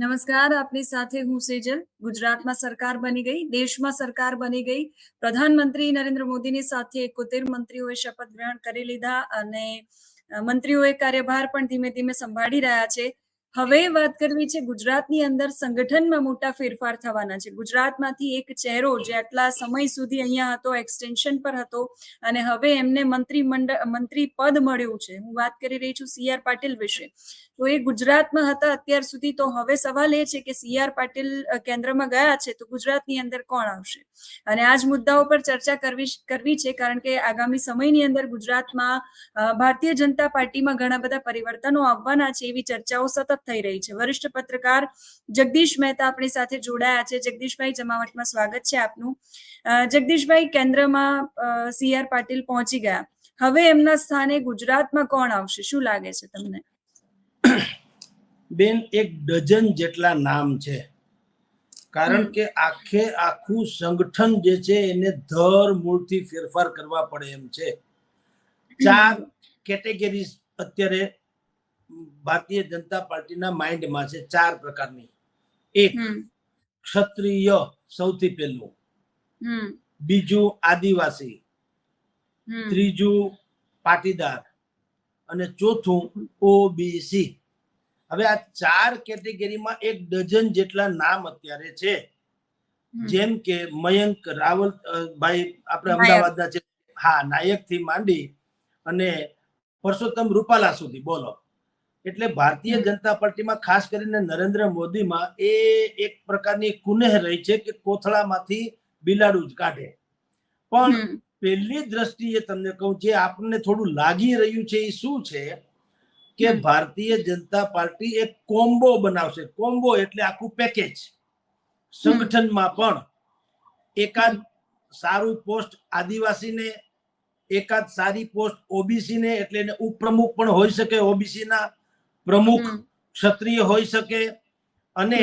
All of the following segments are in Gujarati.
નમસ્કાર, આપની સાથે હું સેજલ. ગુજરાતમાં સરકાર બની ગઈ, દેશમાં સરકાર બની ગઈ. પ્રધાનમંત્રી નરેન્દ્ર મોદીની સાથે એકોતેર મંત્રીઓએ શપથ ગ્રહણ કરી લીધા અને મંત્રીઓએ કાર્યભાર પણ ધીમે ધીમે સંભાળી રહ્યા છે. હવે વાત કરવી છે ગુજરાતની અંદર સંગઠનમાં મોટા ફેરફાર થવાના છે. ગુજરાતમાંથી એક ચહેરો જે આટલા સમય સુધી અહીંયા હતો એક્સટેન્શન પર હતો અને હવે એમને મંત્રીમંડળ મંત્રી પદ મળ્યું છે. હું વાત કરી રહી છું સી આર પાટીલ વિશે. તો એ ગુજરાતમાં હતા અત્યાર સુધી તો હવે સવાલ એ છે કે સી આર પાટીલ કેન્દ્રમાં ગયા છે તો ગુજરાતની અંદર કોણ આવશે? અને આ જ મુદ્દાઓ પર ચર્ચા કરવી કરવી છે કારણ કે આગામી સમયની અંદર ગુજરાતમાં ભારતીય જનતા પાર્ટીમાં ઘણા બધા પરિવર્તનો આવવાના છે એવી ચર્ચાઓ સતત થઈ રહી છે. વરિષ્ઠ પત્રકાર જગદીશ મહેતા આપણી સાથે જોડાયા છે. જગદીશભાઈ, જમાવટમાં સ્વાગત છે આપનું. જગદીશભાઈ, કેન્દ્રમાં સી પાટીલ પહોંચી ગયા. હવે એમના સ્થાને ગુજરાતમાં કોણ આવશે? શું લાગે છે તમને? બેન, એક ડઝન જેટલા નામ છે. કારણ કે આખે આખું સંગઠન જે છે એને ધર મૂળથી ફેરફાર કરવા પડે એમ છે. ચાર કેટેગરી અત્યારે ભારતીય જનતા પાર્ટીના માઇન્ડમાં છે ચાર પ્રકારની. એક ક્ષત્રિય સૌથી પહેલું. બીજું આદિવાસી. ત્રીજું પાટીદાર. અને ચોથું ઓબીસી. હવે આ ચાર કેટેગરીમાં એક ડઝન જેટલા નામ અત્યારે છે. જેમ કે મયંક રાવલ ભાઈ આપણે. અમદાવાદના છે. હા નાયકથી માંડી અને પરસોત્તમ રૂપાલા સુધી બોલો. એટલે ભારતીય જનતા પાર્ટીમાં ખાસ કરીને નરેન્દ્ર મોદીમાં એ એક પ્રકારની કુનેહ રહી છે કે કોથળામાંથી બિલાડું જ કાઢે. પણ પહેલી દ્રષ્ટિએ તમને કહું જે આપણને થોડું લાગી રહ્યું છે એ શું છે કે ભારતીય જનતા પાર્ટી એક કોમ્બો બનાવશે. કોમ્બો એટલે આખું પેકેજ. સંગઠનમાં પણ એકાદ સારું પોસ્ટ આદિવાસીને એકાદ સારી પોસ્ટ ઓબીસી ને એટલે એને ઉપપ્રમુખ પણ હોઈ શકે ઓબીસી ના પ્રમુખ ક્ષત્રિય હોઈ શકે અને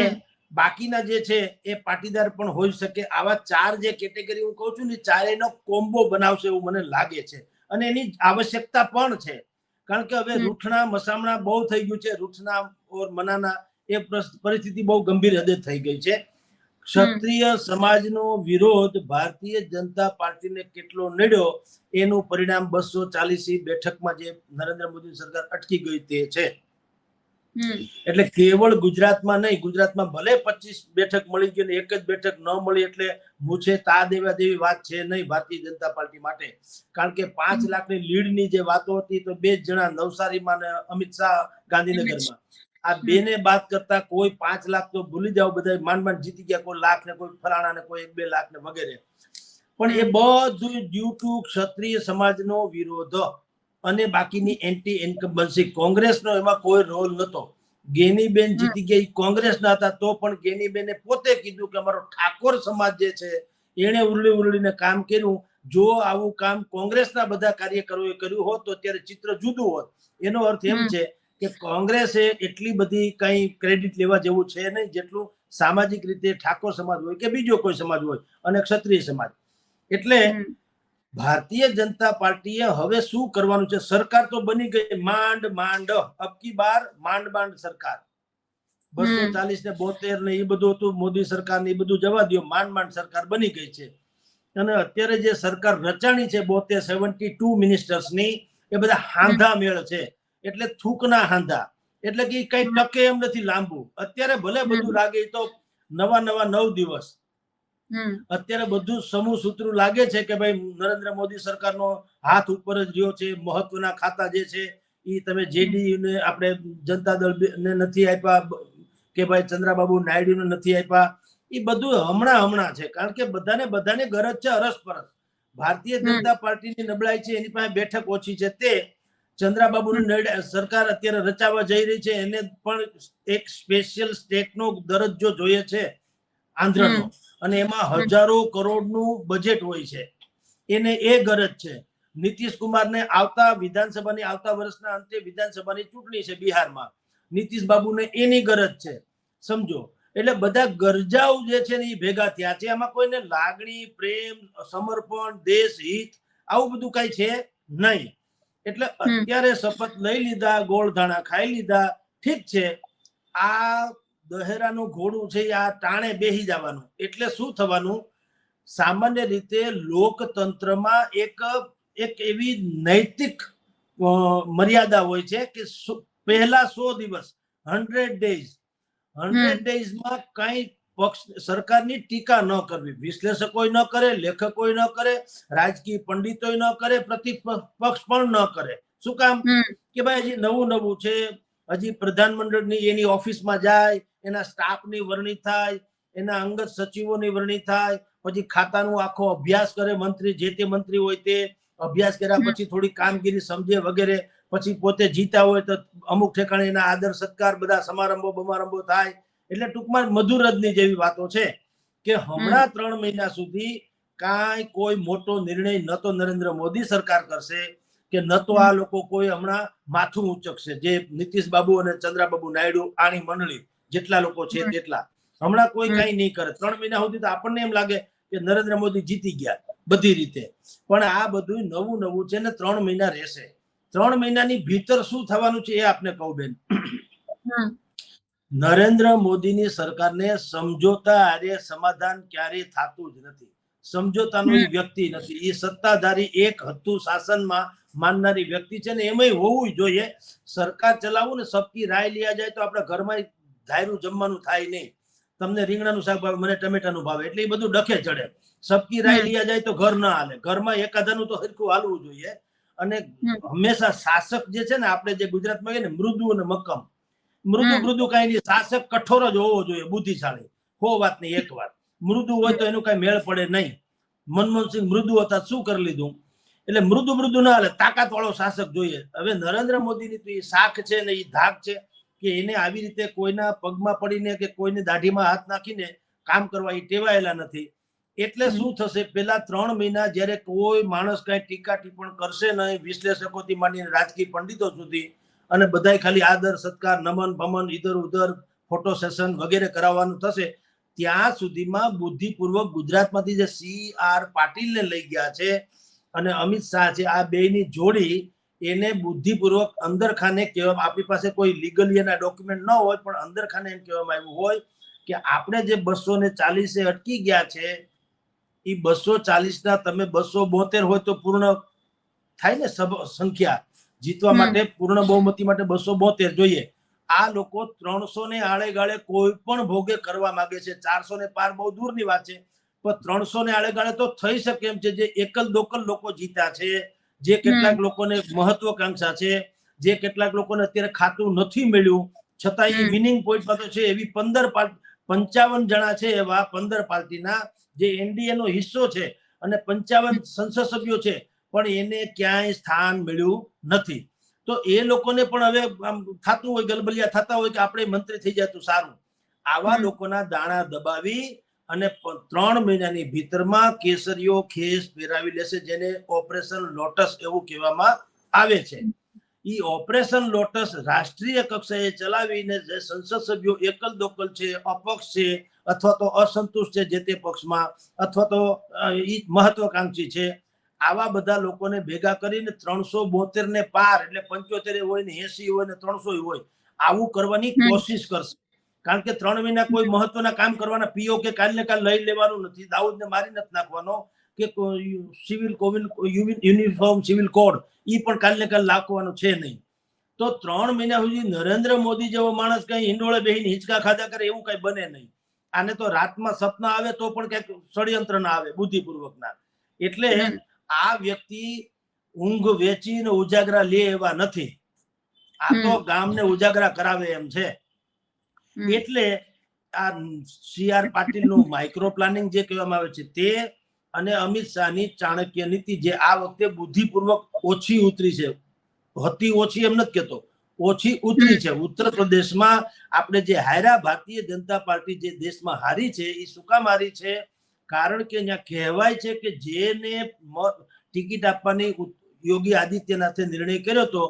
બાકીના જે છે એ પાટીદાર પણ હોઈ શકે. આવા ચાર જે કેટેગરી હું કહું છું ને ચારેયનો કોમ્બો બનાવશે એવું મને લાગે છે. અને એની આવશ્યકતા પણ છે. કારણ કે હવે. રૂઠણા મસામણા બહુ થઈ ગયું છે. રૂઠના ઓર મનાના એ પરિસ્થિતિ બહુ ગંભીર હદે થઈ ગઈ છે. ક્ષત્રિય સમાજનો વિરોધ ભારતીય જનતા પાર્ટીને કેટલો નડ્યો એનું પરિણામ બસો ચાલીસી બેઠકમાં જે નરેન્દ્ર મોદી સરકાર અટકી ગઈ તે છે. એટલે કેવળ ગુજરાતમાં નહીં ગુજરાતમાં ભલે પચીસ બેઠક મળી ગઈ ને એક જ બેઠક ન મળી એટલે મૂછે તા દેવા દેવી વાત છે નહીં ભારતીય જનતા પાર્ટી માટે. કારણ કે પાંચ લાખની લીડની જે વાતો હતી તો બે જણા નવસારીમાં ને અમિત શાહ ગાંધીનગરમાં. આ. બેને બાદ કરતા કોઈ પાંચ લાખ તો ભૂલી જાવ બધા માંડ માંડ જીતી ગયા કોઈ લાખ ને કોઈ ફલાણા ને કોઈ એક બે લાખ ને વગેરે. પણ એ બધું ડ્યુ ટુ ક્ષત્રિય સમાજનો વિરોધ. અને બાકીની એન્ટી ઇન્કમ્બન્સી કોંગ્રેસનો એમાં કોઈ રોલ નહોતો ગેનીબેન જીતી ગઈ કોંગ્રેસના હતા તો પણ ગેનીબેને પોતે કીધું કે અમારો ઠાકોર સમાજ જે છે એણે ઉરલી ઉરલીને કામ કર્યું. જો આવું કામ કોંગ્રેસના બધા કાર્યકરોએ કર્યું હોત તો અત્યારે ચિત્ર જુદું હોત. એનો અર્થ એમ છે કે કોંગ્રેસે એટલી બધી કઈ ક્રેડિટ લેવા જેવું છે નહીં જેટલું સામાજિક રીતે ઠાકોર સમાજ હોય કે બીજો કોઈ સમાજ હોય અને ક્ષત્રિય સમાજ. એટલે. ભારતીય જનતા પાર્ટીએ હવે શું કરવાનું છે? સરકાર તો બની ગઈ. માંડ માંડ અબકી બાર માંડ માંડ સરકાર. બસો ચાલીસ ને બોતેર ને એ બધું હતું. મોદી સરકાર ને એ બધું જવા દો માંડ માંડ સરકાર બની ગઈ છે. અને અત્યારે જે સરકાર રચાણી છે બોતેર સેવન્ટી ટુ મિનિસ્ટર્સની એ બધા હાંધા મેળ છે. એટલે થૂકના હાંધા. એટલે કે કઈ ટકે એમ નથી લાંબુ. અત્યારે ભલે બધું લાગે તો નવા નવા નવ દિવસ. અત્યારે બધું સમૂહ સૂત્રું લાગે છે કે ભાઈ નરેન્દ્ર મોદી સરકારનો હાથ ઉપર જ રહ્યો છે મહત્વના ખાતા જે છે એ તમે જેડીયુ ને આપણે જનતા દળ ને નથી આપ્યા કે ભાઈ ચંદ્રાબાબુ નાયડુને નથી આપ્યા એ બધું હમણાં હમણાં છે. કારણ કે બધાને બધાને ગરજ છે અરસપરસ ભારતીય. જનતા પાર્ટીની નબળાઈ છે એની પાસે બેઠક ઓછી છે તે ચંદ્રાબાબુની સરકાર અત્યારે રચાવા જઈ રહી છે એને પણ એક સ્પેશિયલ સ્ટેટનો દરજ્જો જોઈએ છે. આંધ્રનો. અને એમાં હજારો કરોડનું બજેટ હોય છે. એને એ ગરજ છે. નીતિશ કુમારને આવતા વિધાનસભાની આવતા વર્ષના અંતે વિધાનસભાની ચૂંટણી છે બિહારમાં. નીતિશ બાબુને એની ગરજ છે. સમજો. એટલે બધા ગરજાઓ જે છે ને એ ભેગા થયા છે. એમાં કોઈને લાગણી પ્રેમ સમર્પણ દેશ હિત આવું બધું કઈ છે નહીં. એટલે અત્યારે શપથ લઈ લીધા ગોળધાણા ખાઈ લીધા. ઠીક છે. આ દહેરાનું ઘોડું છે આ ટાણે બેહી જવાનું. એટલે શું થવાનું? સામાન્ય રીતે લોકતંત્રમાં એક એક એવી નૈતિક મર્યાદા હોય છે કે પહેલા સો દિવસ હંડ્રેડ ડેઝ. હંડ્રેડ ડેઝમાં કઈ પક્ષ સરકારની ટીકા ન કરવી. વિશ્લેષકો ન કરે લેખકો ન કરે રાજકીય પંડિતો ન કરે પ્રતિપક્ષ પણ ન કરે. શું કામ? કે ભાઈ હજી નવું નવું છે હજી પ્રધાનમંડળની એની ઓફિસમાં જાય એના સ્ટાફની વરણી થાય એના અંગત સચિવોની વરણી થાય પછી ખાતાનું આખો અભ્યાસ કરે મંત્રી જે તે મંત્રી હોય તે અભ્યાસ કર્યા પછી થોડી કામગીરી સમજે વગેરે પછી પોતે જીતા હોય તો અમુક ઠેકાણે એના આદર સત્કાર બધા સમારંભો બમારંભો થાય. એટલે ટૂંકમાં મધુરજની જેવી વાતો છે કે હમણાં ત્રણ મહિના સુધી કાંઈ કોઈ મોટો નિર્ણય ન તો નરેન્દ્ર મોદી સરકાર કરશે કે ન તો આ લોકો કોઈ હમણાં માથું ઉચકશે જે નીતિશ બાબુ અને ચંદ્રાબાબુ નાયડુ આની મંડળી જેટલા લોકો છે તેટલા. હમણાં કોઈ કઈ નહીં કરે. ત્રણ મહિના સુધી તો આપણને એમ લાગે કે નરેન્દ્ર મોદી જીતી ગયા બધી રીતે. પણ આ બધું નવું નવું છે ને ત્રણ મહિના રહેશે. ત્રણ મહિનાની ભીતર શું થવાનું છે એ આપને કહું બેન. નરેન્દ્ર મોદીની સરકારને સમજોતા આરે સમાધાન ક્યારે થતું જ નથી. સમજોતાનો વ્યક્તિ નથી. એ સત્તાધારી એક હતું શાસનમાં માનનારી વ્યક્તિ છે ને એમાંય હોવું જોઈએ. સરકાર ચલાવવું ને સબકી રાય લીયા જાય તો આપણા ઘરમાં ધાયરું જમવાનું થાય નહીં. તમને રીંગણાનું શાક ભાવે મને ટમેટાનું ભાવે એટલે એ બધું ડખે ચડે. સબકી રાય લીયા જાય તો ઘર ના હાલે. ઘરમાં એકાદાનું તો હરખું હાલવું જોઈએ. અને હંમેશા શાસક જે છે ને આપણે જે ગુજરાતમાં કહીએ ને મૃદુ અને મક્કમ. મૃદુ મૃદુ કઈ નહીં શાસક કઠોર જ હોવો જોઈએ બુદ્ધિશાળી. હો વાત નહીં એક વાત. મૃદુ હોય તો એનું કઈ મેળ પડે નહીં. મનમોહનસિંહ મૃદુ હતા શું કરી લીધું? એટલે મૃદુ મૃદુ ના હાલે તાકાત વાળો શાસક જોઈએ. હવે નરેન્દ્ર મોદીની તો એ શાખ છે ને એ ધાક છે કે એને આવી રીતે કોઈના પગમાં પડીને કે કોઈની દાઢીમાં હાથ નાખીને કામ કરવા એ ટેવાયેલા નથી. એટલે શું થશે? પેલા ત્રણ મહિના જ્યારે કોઈ માણસ કઈ ટીકા ટિપ્પણ કરશે નહીં વિશ્લેષકોથી માંડીને રાજકીય પંડિતો સુધી અને બધાય ખાલી આદર સત્કાર નમન ભમન ઇધર ઉધર ફોટો સેશન વગેરે કરાવવાનું થશે ત્યાં સુધીમાં બુદ્ધિપૂર્વક ગુજરાતમાંથી જે સી આર પાટીલને લઈ ગયા છે અને અમિત શાહ છે આ બેયની જોડી એને બુદ્ધિપૂર્વક અંદર ખાને કહેવા આપણી પાસે કોઈ લીગલી એના ડોક્યુમેન્ટ ન હોય પણ અંદર ખાને એમ કહેવામાં આવ્યું હોય કે આપણે જે બસો ને ચાલીસે અટકી ગયા છે એ બસો ચાલીસ ના તમે બસો બોતેર હોય તો પૂર્ણ થાય ને સંખ્યા જીતવા માટે પૂર્ણ બહુમતી માટે બસો બોતેર જોઈએ. આ લોકો ત્રણસો ને આળે ગાળે કોઈ પણ ભોગે કરવા માંગે છે. ચારસો ને પાર બહુ દૂરની વાત છે. પણ ત્રણસો ને આળેગાળે તો થઈ શકે એમ છે. જે એકલ દોકલ લોકો જીત્યા છે જે કેટલાક લોકોને મહત્વકાંક્ષા છે જે કેટલાક લોકોને અત્યારે ખાતું નથી મળ્યું છતાં એ વિનિંગ પોઈન્ટ તો છે એવી પંદર પંચાવન જણા છે એવા પંદર પાર્ટીના જે એનડીએ નો હિસ્સો છે અને પંચાવન સંસદ સભ્યો છે પણ એને ક્યાંય સ્થાન મળ્યું નથી. તો એ લોકોને પણ હવે આમ થતું હોય ગલબલિયા થતા હોય કે આપણે મંત્રી થઈ જાય તો સારું. આવા લોકોના દાણા દબાવી અને ત્રણ મહિનાની ભીતરમાં કેસરીઓ ખેસ પહેરાવી લેશે જેને ઓપરેશન લોટસ એવું કહેવામાં આવે છે. એ ઓપરેશન લોટસ રાષ્ટ્રીય કક્ષાએ ચલાવીને જે સંસદ સભ્યો એકલ દોકલ છે અપક્ષ છે અથવા તો અસંતુષ્ટ છે જે તે પક્ષમાં અથવા તો એ મહત્વકાંક્ષી છે આવા બધા લોકોને ભેગા કરીને ત્રણસો બોતેર ને પાર એટલે પંચોતેર હોય ને એસી હોય ને ત્રણસો હોય આવું કરવાની કોશિશ કરશે. કારણ કે ત્રણ મહિના કોઈ મહત્વના કામ કરવાના પીઓ કે કાલ ને કાલ લઈ લેવાનું નથી. દાઉદને મારી નથી નાખવાનો કે સિવિલ કોવિન યુનિફોર્મ સિવિલ કોડ એ પણ કાલ ને કાલ લાખવાનો છે નહીં. તો ત્રણ મહિના સુધી નરેન્દ્ર મોદી જેવો માણસ કઈ હિંડોળે બેહીને હિંચકા ખાધા કરે એવું કઈ બને નહીં. આને તો રાતમાં સપના આવે તો પણ ક્યાંક ષડયંત્ર ના આવે બુદ્ધિપૂર્વક ના એટલે આ વ્યક્તિ ઊંઘ વેચીને ઉજાગરા લે એવા નથી. આ તો. ગામને ઉજાગરા કરાવે એમ છે. એટલે આ સી આર માઇક્રો પ્લાનિંગ જે કહેવામાં આવે છે તે અને અમિત શાહની ચાણક્ય નીતિ જે આ વખતે બુદ્ધિપૂર્વક ઓછી ઉતરી છે. હતી ઓછી એમ નથી કહેતો. ઓછી ઉતરી છે. ઉત્તર પ્રદેશમાં આપણે જે હાર્યા ભારતીય જનતા પાર્ટી જે દેશમાં હારી છે એ શું કામ હારી છે? કારણ કે અહીંયા કહેવાય છે કે જેને ટિકિટ આપવાની યોગી આદિત્યનાથે નિર્ણય કર્યો હતો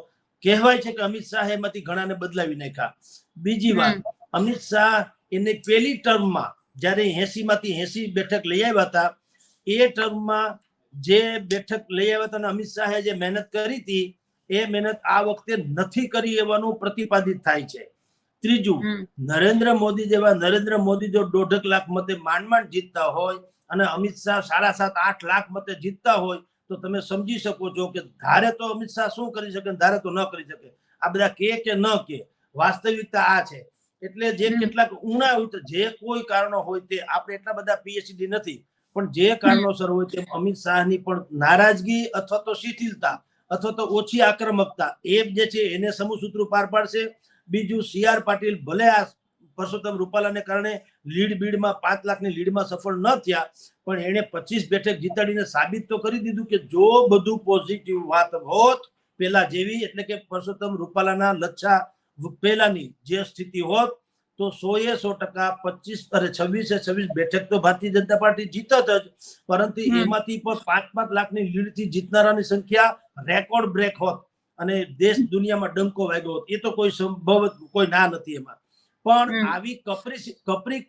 કહેવાય છે કે અમિત શાહ એમાંથી ઘણાને બદલાવી નાખ્યા. બીજી વાત. અમિત શાહ એની પહેલી ટર્મમાં જ્યારે એસી માંથી એસી બેઠક લઈ આવ્યા હતા એ ટર્મમાં જે બેઠક લઈ આવ્યા હતા અને અમિત શાહે જે મહેનત કરી હતી એ મહેનત આ વખતે નથી કરી એવાનું પ્રતિપાદિત થાય છે. ત્રીજું નરેન્દ્ર મોદી જેવા નરેન્દ્ર મોદી જો દોઢક લાખ મતે માંડ માંડ જીતતા હોય અને અમિત શાહ સાડા સાત આઠ લાખ મતે જીતતા હોય તો તમે સમજી શકો છો કે ધારે તો અમિત શાહ શું કરી શકે ધારે તો ન કરી શકે. આ બધા કે કે ન કે વાસ્તવિકતા આ છે. એટલે જે કેટલાક ઉણા હોય તો જે કોઈ કારણો હોય તે આપણે એટલા બધા પીએચડી નથી. પણ જે કારણોસર હોય તે અમિત શાહની પણ નારાજગી અથવા તો શિથિલતા અથવા તો ઓછી આક્રમકતા એ જે છે એને સમૂહસૂત્રું પાર પાડશે. બીજું સી આર પાટીલ ભલે આ પરસોત્તમ રૂપાલાને કારણે લીડ બીડમાં પાંચ લાખની લીડમાં સફળ ન થયા પણ એણે પચીસ બેઠક જીતાડીને સાબિત તો કરી દીધું કે જો બધું પોઝિટિવ વાત હોત પેલા જેવી એટલે કે પરસોત્તમ રૂપાલાના લચ્છા પહેલાની જે સ્થિતિ હોત તો સોએ સો ટકા પચીસ અરે છવ્વીસે છવ્વીસ બેઠક તો ભારતીય જનતા પાર્ટી જીતત જ. પરંતુ એમાંથી પણ પાંચ પાંચ લાખની લીડથી જીતનારાની સંખ્યા રેકોર્ડ બ્રેક હોત અને દેશ દુનિયામાં ડંકો વાગ્યો હોત. એ તો કોઈ સંભવ કોઈ ના નથી એમાં. પણ આવી કપરી કપરી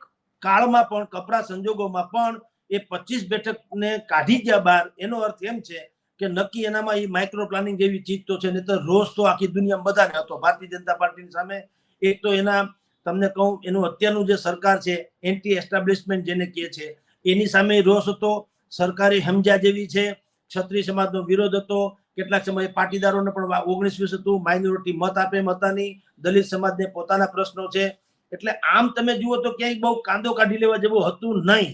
કાળમાં પણ કપરા સંજોગોમાં પણ એ પચીસ બેઠકને કાઢી ગયા બહાર એનો અર્થ એમ છે કે નક્કી એનામાં એ માઇક્રો પ્લાનિંગ જેવી ચીજ તો છે નહીં તો રોષ તો આખી દુનિયામાં બધાને હતો ભારતીય જનતા પાર્ટીની સામે એક તો એના તમને કહું એનું અત્યારનું જે સરકાર છે એન્ટી એસ્ટાબ્લિશમેન્ટ જેને કહે છે એની સામે રોષ હતો સરકારી હમજા જેવી છે ક્ષત્રિય સમાજનો વિરોધ હતો કેટલાક સમયે પાટીદારોને પણ ઓગણીસ વીસ હતું માઇનોરિટી મત આપે મતાની દલિત સમાજને પોતાના પ્રશ્નો છે એટલે આમ તમે જુઓ તો ક્યાંય બહુ કાંદો કાઢી લેવા જેવું હતું નહીં.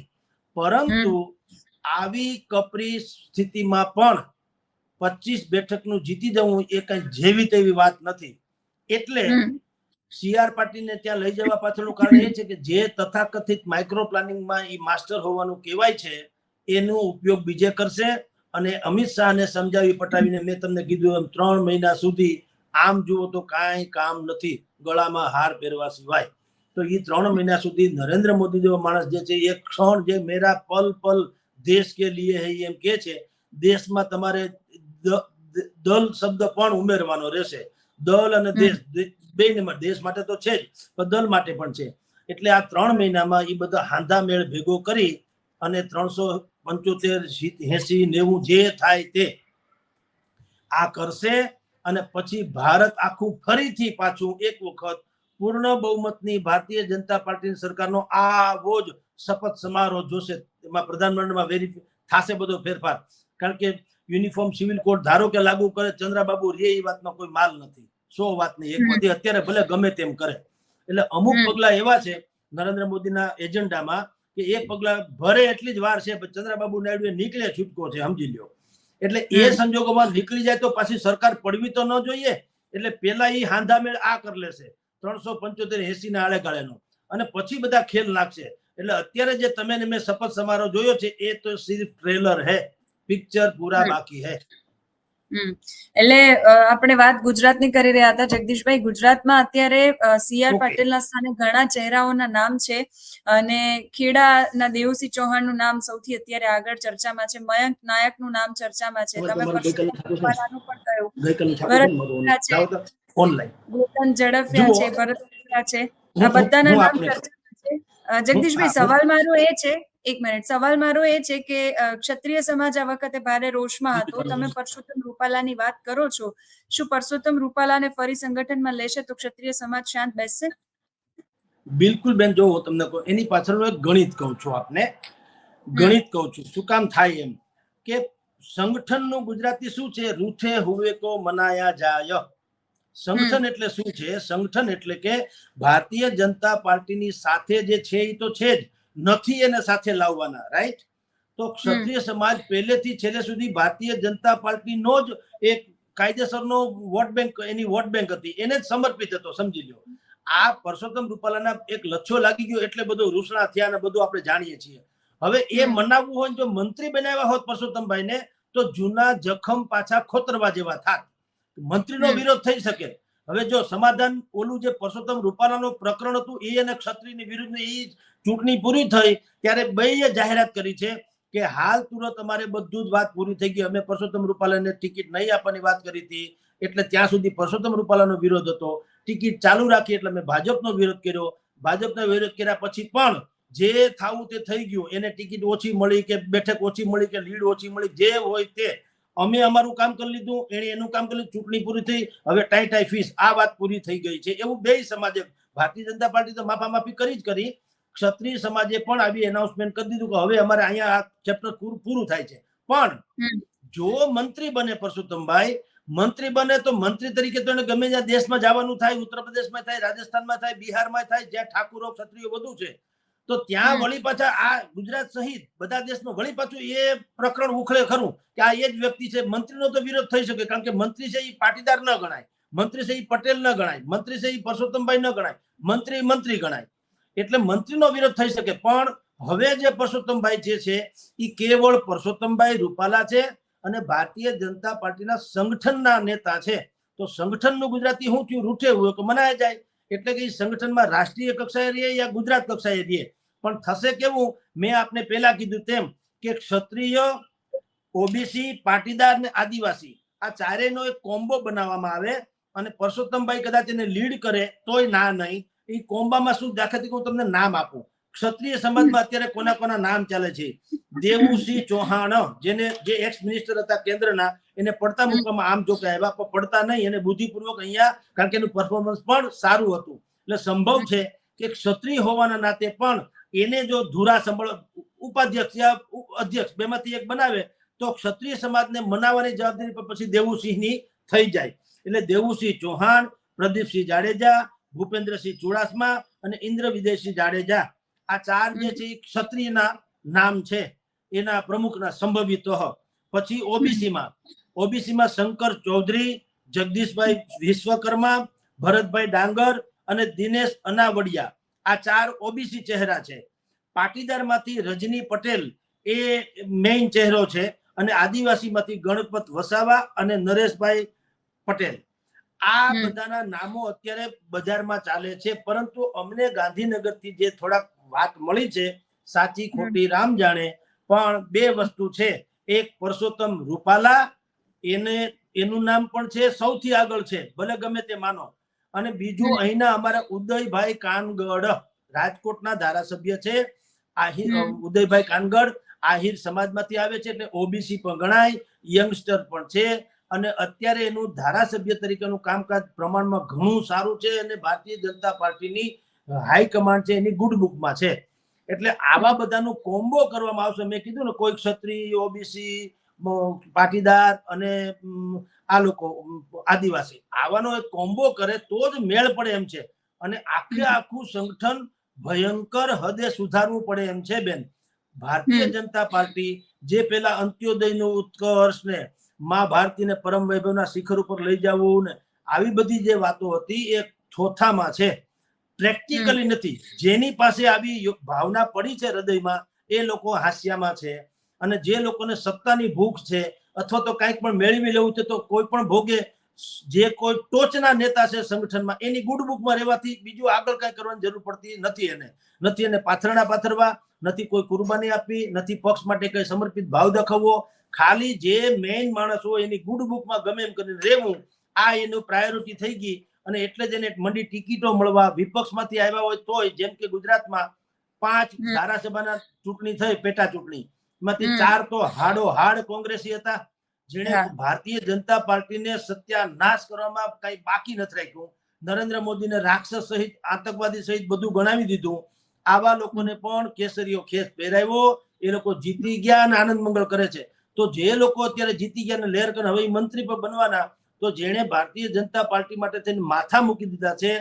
પરંતુ આવી કપરી સ્થિતિમાં પણ પચીસ બેઠકનું જીતી જવું એ કઈ જેવી તેવી વાત નથી. એટલે સીઆર પાટીલને ત્યાં લઈ જવા પાછળનું કારણ એ છે કે જે તથાકથિત માઇક્રો પ્લાનિંગમાં એ માસ્ટર હોવાનું કહેવાય છે એનો ઉપયોગ બીજે કરશે અને અમિત શાહને સમજાવી પટાવીને મેં તમને કીધું એમ ત્રણ મહિના સુધી આમ જુઓ તો કાંઈ કામ નથી ગળામાં હાર પહેરવા સિવાય. તો એ ત્રણ મહિના સુધી નરેન્દ્ર મોદી જેવો માણસ જે છે એક ક્ષણ જે મેરા પલ પલ દેશ કે લીએ હૈ એમ કે છે દેશમાં તમારે દલ શબ્દ પણ ઉમેરવાનો રહેશે. દલ અને દેશ બે દેશ માટે તો છે જ પણ દલ માટે પણ છે. એટલે આ ત્રણ મહિનામાં એ બધા હાંધા મેળ ભેગો કરી અને ત્રણસો પંચોતેર એસી નેવું જે થાય તે આ કરશે અને પછી ભારત આખું ફરીથી પાછું એક વખત પૂર્ણ બહુમતની ભારતીય જનતા પાર્ટીની સરકારનો આવો જ શપથ સમારોહ જોશે. એમાં પ્રધાનમંત્રીમાં વેરી થશે બધો ફેરફાર. કારણ કે યુનિફોર્મ સિવિલ કોડ ધારો કે લાગુ કરે ચંદ્રાબાબુ રે એ વાતનો કોઈ માલ નથી. સો વાત નહીં. એક. બધી અત્યારે ભલે ગમે તેમ કરે. એટલે અમુક પગલા એવા છે નરેન્દ્ર મોદીના એજન્ડામાં કે એ પગલા ભરે એટલી જ વાર છે ચંદ્રાબાબુ નાયડુ એ નીકળે છૂટકો છે સમજી લ્યો. એટલે એ સંજોગોમાં નીકળી જાય તો પાછી સરકાર પડવી તો ન જોઈએ એટલે પેલા એ હાંધામેળ આ કરી લેશે ત્રણસો પંચોતેર એસી ના આળેગાળેનો. અને પછી બધા ખેલ નાખશે. એટલે અત્યારે જે તમે મેં શપથ સમારોહ જોયો છે એ તો સિર્ફ ટ્રેલર હે. પિક્ચર પૂરા બાકી હે. એટલે આપણે વાત ગુજરાતની કરી રહ્યા હતા જગદીશભાઈ. ગુજરાતમાં અત્યારે સીઆર પટેલના સ્થાને ઘણા ચહેરાઓના નામ છે અને ખેડાના દેવસિંહ ચૌહાણનું નામ સૌથી અત્યારે આગળ ચર્ચામાં છે. મયંક નાયકનું નામ ચર્ચામાં છે. તમે ગોતન ઝડફિયા છે ભરત છે. આ બધાના નામ ચર્ચામાં છે. જગદીશભાઈ સવાલ મારો એ છે એક મિનિટ. સવાલ મારો એ છે કે ક્ષત્રિય સમાજ આ વખતે ભારે રોષમાં હતો. તમે પરસોત્તમ રૂપાલાની વાત કરો છો. શું પરસોત્તમ રૂપાલાને ફરી સંગઠનમાં લેશે તો ક્ષત્રિય સમાજ શાંત બેસશે? બિલકુલ બેન જો હું તમને કહું એની પાછળનું એક ગણિત કહું છું આપને. ગણિત કહું છું. શું કામ થાય એમ? કે સંગઠનનું ગુજરાતી શું છે? રૂથે હુવે કો મનાયા જાય. સંગઠન એટલે શું છે? સંગઠન એટલે કે ભારતીય જનતા પાર્ટીની સાથે જે છે એ તો છે જ. નથી એને સાથે લાવવાના રાઈટ તો ક્ષત્રિય સમાજ પહેલેથી છેલ્લે સુધી ભારતીય જનતા પાર્ટીનો જ એક કાયદેસરનો વોટ બેંક એની વોટ બેંક હતી એને જ સમર્પિત હતો સમજી લો આ પરસોત્તમ રૂપાલાના એક લચ્છો લાગી ગયો એટલે બધું રૂસણા થયા ને બધું આપણે જાણીએ છીએ. હવે એ મનાવવું હોય જો મંત્રી બનાવ્યા હોત પરસોત્તમભાઈને તો જૂના જખમ પાછા ખોતરવા જેવા થાત. મંત્રીનો. વિરોધ થઈ શકે. હવે જો સમાધાન ઓલું જે પરસોત્તમ રૂપાલાનું પ્રકરણ હતું, એ અને ક્ષત્રિયની વિરુદ્ધ એ ચૂંટણી પૂરી થઈ, ત્યારે બે જાહેરાત કરી છે કે હાલ તુરંત અમારે બધું જ વાત પૂરી થઈ ગઈ. અમે પરસોત્તમ રૂપાલાને ટિકિટ નહીં આપવાની વાત કરી હતી, એટલે ત્યાં સુધી પરસોત્તમ રૂપાલાનો વિરોધ હતો. ટિકિટ ચાલુ રાખી એટલે મેં ભાજપનો વિરોધ કર્યો. ભાજપનો વિરોધ કર્યા પછી પણ જે થાવું તે થઈ ગયું. એને ટિકિટ ઓછી મળી કે બેઠક ઓછી મળી કે લીડ ઓછી મળી, જે હોય તે અમે અમારું કામ કરી લીધું એણે એનું કામ કરી લીધું ચૂંટણી પૂરી થઈ હવે ટાઈ ટાઈ ફીસ આ વાત પૂરી થઈ ગઈ છે. એવું બે સમાજે ભારતીય જનતા પાર્ટી તો માફામાફી કરી જ કરી ક્ષત્રિય સમાજે પણ આવી એનાઉન્સમેન્ટ કરી દીધું કે હવે અમારે અહીંયા આ ચેપ્ટર પૂરું થાય છે. પણ જો મંત્રી બને પરસોત્તમભાઈ મંત્રી બને તો મંત્રી તરીકે તો એને ગમે ત્યાં દેશમાં જવાનું થાય ઉત્તર પ્રદેશમાં થાય રાજસ્થાનમાં થાય બિહારમાં થાય જ્યાં ઠાકુરો ક્ષત્રિયો વધુ છે તો ત્યાં વળી પાછા આ ગુજરાત સહિત બધા દેશમાં વળી પાછું એ પ્રકરણ ઉખડે ખરું કે આ એ જ વ્યક્તિ છે. મંત્રીનો તો વિરોધ થઈ શકે કારણ કે મંત્રી છે એ પાટીદાર ન ગણાય. મંત્રી છે એ પટેલ ન ગણાય. મંત્રી છે એ પરસોત્તમભાઈ ન ગણાય. મંત્રી મંત્રી ગણાય. એટલે મંત્રીનો વિરોધ થઈ શકે. પણ હવે જે પરસોત્તમભાઈ જે છે એ કેવળ પરસોત્તમભાઈ રૂપાલા છે અને ભારતીય જનતા પાર્ટીના સંગઠનના નેતા છે. તો સંગઠનનું ગુજરાતી હું થયું? રૂઠે હોય કે મનાય જાય. એટલે કે એ સંગઠનમાં રાષ્ટ્રીય કક્ષાએ રહીએ યા ગુજરાત કક્ષાએ રહીએ? પણ થશે કેવું? મેં આપને પહેલા કીધું તેમ કે ક્ષત્રિય, ઓબીસી, પાટીદાર ને આદિવાસી આ ચારેયનો એક કોમ્બો બનાવવામાં આવે અને પરસોત્તમભાઈ કદાચ એને લીડ કરે તોય ના નહીં. એ કોમ્બામાં શું? દાખલા હું તમને નામ આપું. ક્ષત્રિય સમાજમાં અત્યારે કોના કોના નામ ચાલે છે? દેવુસિંહ ચૌહાણ, જેને જે એક્સ મિનિસ્ટર હતા કેન્દ્રના, એને પડતા મૂકવામાં આમ જો કહેવા પણ પડતા નહીં એને બુદ્ધિપૂર્વક અહીંયા, કારણ કે એનું પરફોર્મન્સ પણ સારું હતું. એટલે સંભવ છે કે ક્ષત્રિય હોવાના નાતે પણ એને જો ધુરા સંભળ, ઉપાધ્યક્ષ યા અધ્યક્ષ બેમાંથી એક બનાવે, તો ક્ષત્રિય સમાજને મનાવવાની જવાબદારી પણ પછી દેવુસિંહની થઈ જાય. એટલે દેવુસિંહ ચૌહાણ, પ્રદીપસિંહ જાડેજા, ભૂપેન્દ્રસિંહ ચુડાસમા અને ઇન્દ્ર વિજયસિંહ જાડેજા આ ચાર જે છે એ ક્ષત્રિયના નામ છે એના પ્રમુખના સંભવિત પછી ઓબીસીમાં. ઓબીસીમાં શંકર ચૌધરી જગદીશભાઈ વિશ્વકર્મા ભરતભાઈ ડાંગર અને દિનેશ અનાવડિયા. આ ચાર ઓબીસી ચહેરા છે. પાટીદારમાંથી રજની પટેલ એ મેઇન ચહેરો છે અને આદિવાસીમાંથી ગણપત વસાવા અને નરેશભાઈ પટેલ. આ બધાના નામો અત્યારે બજારમાં ચાલે છે પરંતુ અમને ગાંધીનગરથી જે થોડાક વાત મળી છે સાચી ખોટી રામ જાણે પણ બે વસ્તુ છે. એક પરસોત્તમ રૂપાલા એને એનું નામ પણ છે સૌથી આગળ છે ભલે ગમે તે માનો. અને બીજું. અહીંના અમારા ઉદયભાઈ કાનગડ રાજકોટના ધારાસભ્ય છે. આહિર ઉદયભાઈ કાનગડ આહિર સમાજમાંથી આવે છે એટલે ઓબીસી પણ ગણાય યંગસ્ટર પણ છે. અને અત્યારે એનું ધારાસભ્ય તરીકેનું કામકાજ પ્રમાણમાં ઘણું સારું છે અને ભારતીય જનતા પાર્ટીની હાઈકમાન્ડ છે એની ગુડ બુકમાં છે. એટલે આવા બધાનું કોમ્બો કરવામાં આવશે. મેં કીધું ને કોઈ ક્ષત્રિય ઓબીસી પાટીદાર અને આ લોકો આદિવાસી. આવાનો એક કોમ્બો કરે તો જ મેળ પડે એમ છે. અને આખે આખું સંગઠન ભયંકર હદે સુધારવું પડે એમ છે બેન. ભારતીય જનતા પાર્ટી જે પેલા અંત્યોદયનો ઉત્કર્ષ ને મા ભારતીને પરમ વૈભવના શિખર ઉપર લઈ જવું ને આવી બધી જે વાતો હતી એ થોથામાં છે. પ્રેક્ટિકલી નથી. જેની પાસે આવી ભાવના પડી છે હૃદયમાં એ લોકો હાસ્યામાં છે. અને જે લોકોને સત્તાની ભૂખ છે અથવા તો કાંઈક પણ મેળવી લેવું છે તો કોઈ પણ ભોગે જે કોઈ ટોચના નેતા છે સંગઠનમાં એની ગુડબુકમાં રહેવાથી બીજું આગળ કઈ કરવાની જરૂર પડતી નથી એને. નથી એને પાથરણા પાથરવા નથી કોઈ કુરબાની આપવી નથી પક્ષ માટે કઈ સમર્પિત ભાવ દાખવવો. ખાલી જે મેઇન માણસ હોય એની ગુડબુકમાં ગમે એમ કરીને રહેવું આ એનું પ્રાયોરિટી થઈ ગઈ. અને એટલે જ એને મંડી ટિકિટો મળવા વિપક્ષમાંથી આવ્યા હોય તોય જેમ કે ગુજરાતમાં પાંચ ધારાસભાના ચૂંટણી થઈ પેટા ચૂંટણી માંથી ચાર તો હાડો હાડ કોંગ્રેસી હતા જેણે ભારતીય જનતા પાર્ટીને સત્યાનાશ કરવામાં કઈ બાકી નથી રાખ્યું. નરેન્દ્ર મોદીને રાક્ષસ સહિત આતંકવાદી સહિત બધું ગણાવી દીધું. આવા લોકોને પણ કેસરીઓ ખેસ પહેરાવ્યો. એ લોકો જીતી ગયા અને આનંદ મંગળ કરે છે. તો જે લોકો અત્યારે જીતી ગયા અને લહેર કરે હવે મંત્રી પણ બનવાના તો જેણે ભારતીય જનતા પાર્ટી માટે થઈને માથા મૂકી દીધા છે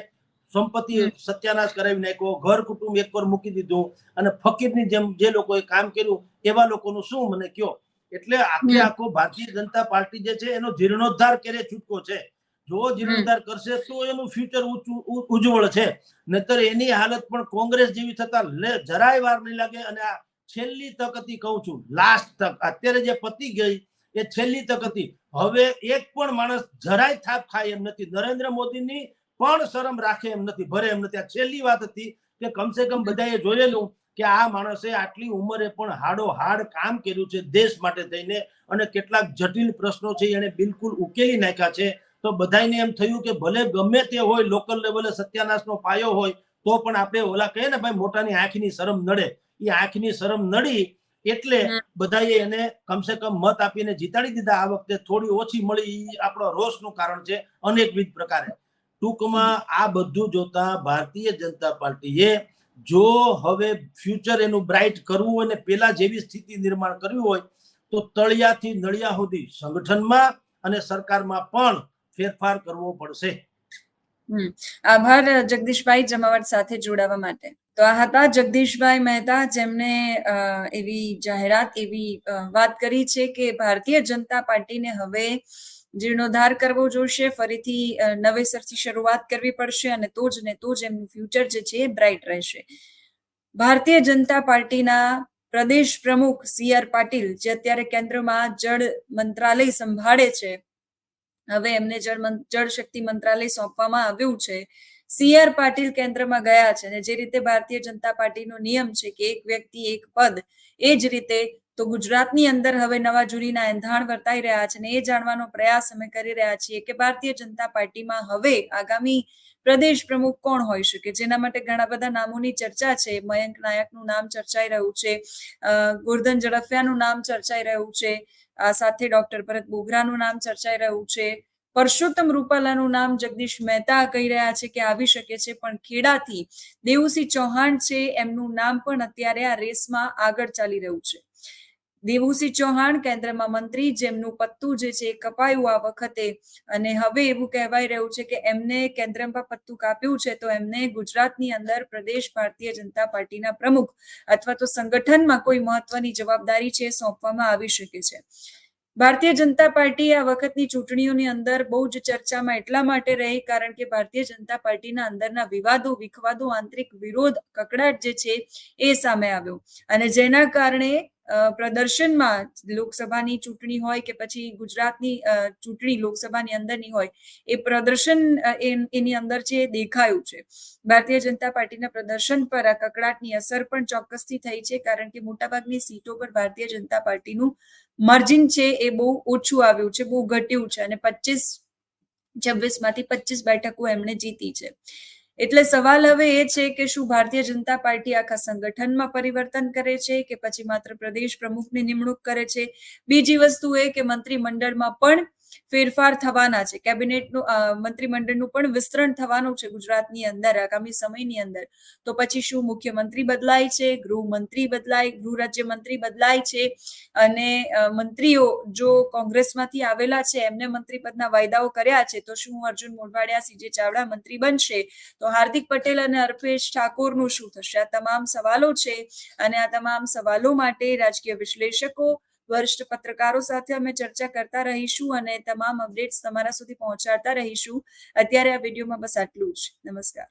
સંપત્તિ સત્યાનાશ કરાવી નાખ્યો ઘર કુટુંબ એક પર મૂકી દીધું અને ફકીરની જેમ જે લોકોએ કામ કર્યું એવા લોકોનું શું મને કયો? એટલે આખે આખો ભારતીય જનતા પાર્ટી જે છે એનો જીર્ણોદ્ધાર કરે છૂટકો છે? જો જીર્ણોદ્ધાર કરશે તો એનું ફ્યુચર ઉજ્જવળ છે. નહીતર એની હાલત પણ કોંગ્રેસ જેવી થતા જરાય વાર નહીં લાગે અને આ છેલ્લી તક હતી કહું છું લાસ્ટ તક. અત્યારે જે પતી ગઈ એ છેલ્લી તક હતી. હવે એક પણ માણસ જરાય થાપ ખાય એમ નથી. નરેન્દ્ર મોદીની પણ શરમ રાખે એમ નથી, ભરે એમ નથી. આ છેલ્લી વાત હતી કે કમસે કમ બધાએ જોયેલું કે આ માણસે આટલી ઉંમરે પણ હાડો હાડ કામ કર્યું છે દેશ માટે થઈને અને કેટલાક જટિલ પ્રશ્નો છે એને બિલકુલ ઉકેલી નાખ્યા છે. તો બધાને એમ થયું કે ભલે ગમે તે હોય લોકલ લેવલે સત્યાનાશનો પાયો હોય, તો પણ આપણે ઓલા કહીએ ને, ભાઈ, મોટાની આંખની શરમ નડે. એ આંખની શરમ નડી એટલે. બધાએ એને કમસે કમ મત આપીને જીતાડી દીધા. આ વખતે થોડી ઓછી મળી. આપણો રોષનું કારણ છે અનેકવિધ પ્રકારે. ટૂંકમાં આ બધું જોતા ભારતીય જનતા પાર્ટીએ જો હવે ફ્યુચર એનું બ્રાઇટ કરવું હોય ને પેલા જેવી સ્થિતિ નિર્માણ કરવી હોય તો તળિયાથી નળિયા સુધી સંગઠનમાં અને સરકારમાં પણ ફેરફાર કરવો પડશે. આભાર જગદીશભાઈ જમાવટ સાથે જોડાવા માટે. તો આ હતા જગદીશભાઈ મહેતા જેમને એવી જાહેરાત, એવી વાત કરી છે કે ભારતીય જનતા પાર્ટીને હવે જીર્ણોદ્ધાર કરવો જોઈશે ફરીથી નવેસરથી શરૂઆત કરવી પડશે અને તો જ ને તો જ એમનું ફ્યુચર જે છે એ બ્રાઇટ રહેશે. ભારતીય જનતા પાર્ટીના પ્રદેશ પ્રમુખ સી આર પાટીલ, જે અત્યારે કેન્દ્રમાં જળ મંત્રાલય સંભાળે છે, હવે એમને જળ જળ શક્તિ મંત્રાલય સોંપવામાં આવ્યું છે. સી આર પાટીલ કેન્દ્રમાં ગયા છે અને જે રીતે ભારતીય જનતા પાર્ટીનો નિયમ છે કે એક વ્યક્તિ એક પદ, એ જ રીતે તો ગુજરાતની અંદર હવે નવા જૂરીના એંધાણ વર્તાઈ રહ્યા છે અને એ જાણવાનો પ્રયાસ અમે કરી રહ્યા છીએ કે ભારતીય જનતા પાર્ટીમાં હવે આગામી પ્રદેશ પ્રમુખ કોણ હોઈ શકે? જેના માટે ઘણા બધા નામોની ચર્ચા છે. મયંક નાયકનું નામ ચર્ચાઈ રહ્યું છે. ગોરધન ઝડફિયાનું નામ ચર્ચાઈ રહ્યું છે. આ સાથે ડોક્ટર ભરત બોગરાનું નામ ચર્ચાઈ રહ્યું છે. પરસોત્તમ રૂપાલાનું નામ જગદીશ મહેતા કહી રહ્યા છે કે આવી શકે છે, પણ ખેડાથી દેવુસિંહ ચૌહાણ છે, એમનું નામ પણ અત્યારે આ રેસમાં આગળ ચાલી રહ્યું છે. દેવુસિંહ ચૌહાણ કેન્દ્રમાં મંત્રી, જેમનું પત્તું જે છે કપાયું આ વખતે, અને હવે એવું કહેવાય રહ્યું છે કે એમને કેન્દ્રમાં પત્તું કાપ્યું છે, તો એમને ગુજરાતની અંદર પ્રદેશ ભારતીય જનતા પાર્ટીના પ્રમુખ અથવા તો સંગઠનમાં કોઈ મહત્વની જવાબદારી છે સોંપવામાં આવી શકે છે. ભારતીય જનતા પાર્ટી આ વખતની ચૂંટણીઓની અંદર બહુ જ ચર્ચામાં એટલા માટે રહી કારણ કે ભારતીય જનતા પાર્ટીના અંદરના વિવાદો, વિખવાદો, આંતરિક વિરોધ, કકડાટ જે છે એ સામે આવ્યો. અને જેના કારણે પ્રદર્શનમાં લોકસભાની ચૂંટણી હોય કે પછી ગુજરાતની ચૂંટણી લોકસભાની અંદરની હોય, એ પ્રદર્શન એની અંદર એ દેખાયું છે. ભારતીય જનતા પાર્ટીના પ્રદર્શન પર આ કકડાટની અસર પણ ચોક્કસથી થઈ છે કારણ કે મોટાભાગની સીટો પર ભારતીય જનતા પાર્ટીનું માર્જિન છે એ બહુ ઓછું આવ્યું છે, બહુ ઘટ્યું છે અને પચીસ, છવ્વીસમાંથી પચીસ બેઠકો એમણે જીતી છે. એટલે સવાલ હવે એ છે કે શું ભારતીય જનતા પાર્ટી આખા સંગઠનમાં પરિવર્તન કરે છે કે પછી માત્ર પ્રદેશ પ્રમુખની નિમણૂક કરે છે? બીજી વસ્તુ એ કે મંત્રીમંડળમાં પણ ફેરફાર થવાના છે. કેબિનેટનું મંત્રીમંડળનું પણ વિસ્તરણ થવાનું છે ગુજરાતની અંદર, આગામી સમયની અંદર. તો પછી શું મુખ્યમંત્રી બદલાય છે, ગૃહમંત્રી બદલાય ગૃહ રાજ્યમંત્રી બદલાય છે અને મંત્રીઓ જો કોંગ્રેસમાંથી આવેલા છે, એમને મંત્રી પદના વાયદાઓ કર્યા છે, તો શું અર્જુન મોઢવાડિયા, સીજે ચાવડા મંત્રી બનશે? તો હાર્દિક પટેલ અને અલ્પેશ ઠાકોરનું શું થશે? આ તમામ સવાલો છે અને આ તમામ સવાલો માટે રાજકીય વિશ્લેષકો વરિષ્ઠ પત્રકારો સાથે અમે ચર્ચા કરતા રહીશું અને તમામ અપડેટ્સ તમારા સુધી પહોંચાડતા રહીશું. અત્યારે આ વિડીયોમાં બસ આટલું જ. નમસ્કાર.